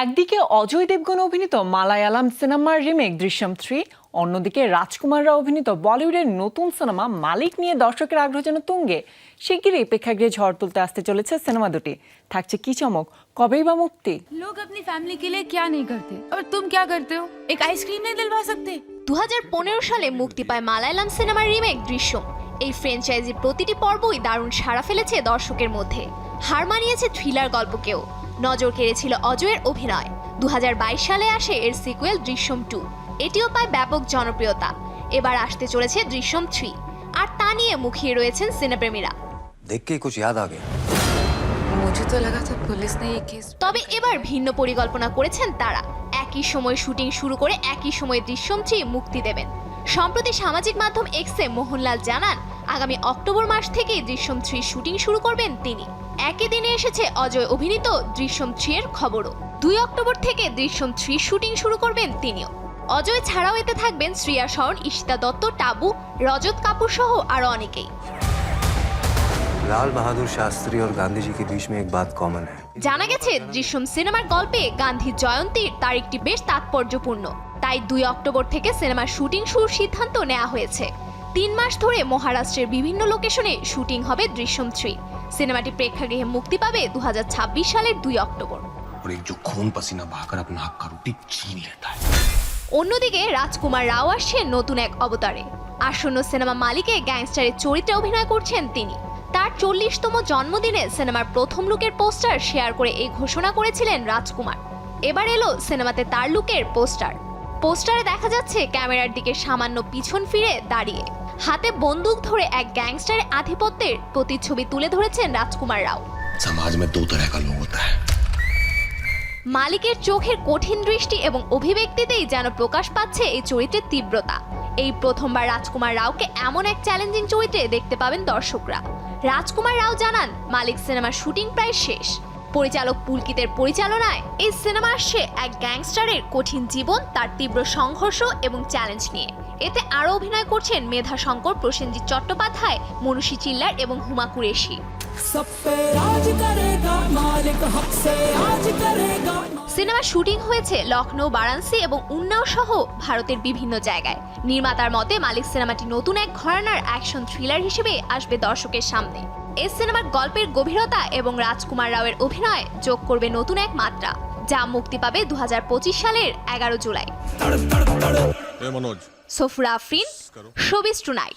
একদিকে অজয় দেবগন অভিনীত মালায়ালাম সিনেমার রিমেক দৃশ্যম থ্রি অন্যদিকে রাজকুমার রাও অভিনীত বলিউডের নতুন সিনেমা মালিক নিয়ে দর্শকের আগ্রহ যেন তুঙ্গে শিগগিরই প্রেক্ষাগৃহে ঝড় তুলতে আসতে চলেছে সিনেমা দুটি থাকছে কি চমক কবেই বা মুক্তি लोग अपनी फैमिली के लिए क्या नहीं करते और तुम क्या करते हो एक आइसक्रीम नहीं दिलवा सकते দু সালে মুক্তি পায় মালায়ালাম সিনেমার রিমেক দৃশ্যম এই ফ্র্যাঞ্চাইজির প্রতিটি পর্বই দারুণ সাড়া ফেলেছে দর্শকের মধ্যে হার মানিয়েছে থ্রিলার গল্পকেও নজর কেড়েছিল অজয়ের অভিনয়। দুহাজার বাইশ সালে আসে এর সিকুয়েল দৃশ্যম টু। এটিও পায় ব্যাপক জনপ্রিয়তা। এবার আসতে চলেছে দৃশ্যম থ্রি। আর তা নিয়ে মুখিয়ে রয়েছেন সিনেপ্রেমীরা। তবে এবার ভিন্ন পরিকল্পনা করেছেন তারা। একই সময় শুটিং শুরু করে একই সময় দৃশ্যম থ্রি মুক্তি দেবেন। সম্প্রতি সামাজিক মাধ্যম এক্সে মোহনলাল জানান আগামী অক্টোবর মাস থেকে দৃশ্যম থ্রি শুটিং শুরু করবেন তিনি একই দিনে এসেছে অজয় অভিনীত দৃশ্যম থ্রি এর খবরও দুই অক্টোবর থেকে দৃশ্যম থ্রি শুটিং শুরু করবেন তিনিও অজয় ছাড়াও এতে থাকবেন শ্রিয়া শরণ ঈশিতা দত্ত টাবু রজত কাপুর সহ আরও অনেকেই लाल बहादुर शास्त्री और गांधी जी के बीच में एक बात कॉमन है জানা গেছে দৃশ্যম সিনেমার গল্পে গান্ধী জয়ন্তীর তারিখটি বেশ তাৎপর্যপূর্ণ তাই দুই অক্টোবর থেকে সিনেমার শুটিং শুরুর সিদ্ধান্ত নেওয়া হয়েছে তিন মাস ধরে মহারাষ্ট্রের বিভিন্ন লোকেশনে শুটিং হবে দৃশ্যম থ্রি সিনেমাটি প্রেক্ষাগৃহে মুক্তি পাবে দু সালের দুই অক্টোবর और एक जो खून पसीना बहाकर अपना हक का रोटी छीन लेता है অন্যদিকে রাজকুমার রাও আসছেন নতুন এক অবতারে আসন্ন সিনেমা মালিকে গ্যাংস্টারের চরিত্রে অভিনয় করছেন তিনি তার চল্লিশতম জন্মদিনে সিনেমার প্রথম লুকের পোস্টার শেয়ার করে এই ঘোষণা করেছিলেন রাজকুমার এবার এলো সিনেমাতে তার লুকের পোস্টার পোস্টারে দেখা যাচ্ছে ক্যামেরার দিকে সামান্য পিছন ফিরে দাঁড়িয়ে হাতে বন্দুক ধরে এক গ্যাংস্টারের আধিপত্যের প্রতিচ্ছবি তুলে ধরেছেন রাজকুমার রাও समाज में दो तरह का लोग होता है মালিকের চোখের কঠিন দৃষ্টি এবং অভিব্যক্তিতেই যেন প্রকাশ পাচ্ছে এই চরিত্রের তীব্রতা এই প্রথমবার রাজকুমার রাওকে এমন এক চ্যালেঞ্জিং চরিত্রে দেখতে পাবেন দর্শকরা রাজকুমার রাও জানান মালিক সিনেমার শুটিং প্রায় শেষ পরিচালক পুলকিতের পরিচালনায় এই সিনেমা আসছে এক গ্যাংস্টারের কঠিন জীবন তার তীব্র সংঘর্ষ এবং চ্যালেঞ্জ নিয়ে। এতে আরও অভিনয় করছেন মেধা শঙ্কর প্রসেনজিৎ চট্টোপাধ্যায় মনুষী চিল্লার এবং হুমা কুরেশি। সিনেমা শুটিং হয়েছে লখনৌ বারাণসী এবং উন্নাও সহ ভারতের বিভিন্ন জায়গায়। নির্মাতার মতে মালিক সিনেমাটি নতুন এক ঘরানার অ্যাকশন থ্রিলার হিসেবে আসবে দর্শকের সামনে। এস সিনেমার গল্পের গভীরতা এবং রাজকুমার রাওয়ের অভিনয় যোগ করবে নতুন এক মাত্রা যা মুক্তি পাবে দু হাজার পঁচিশ সালের এগারো July. Sofra Afrin showbiz tonight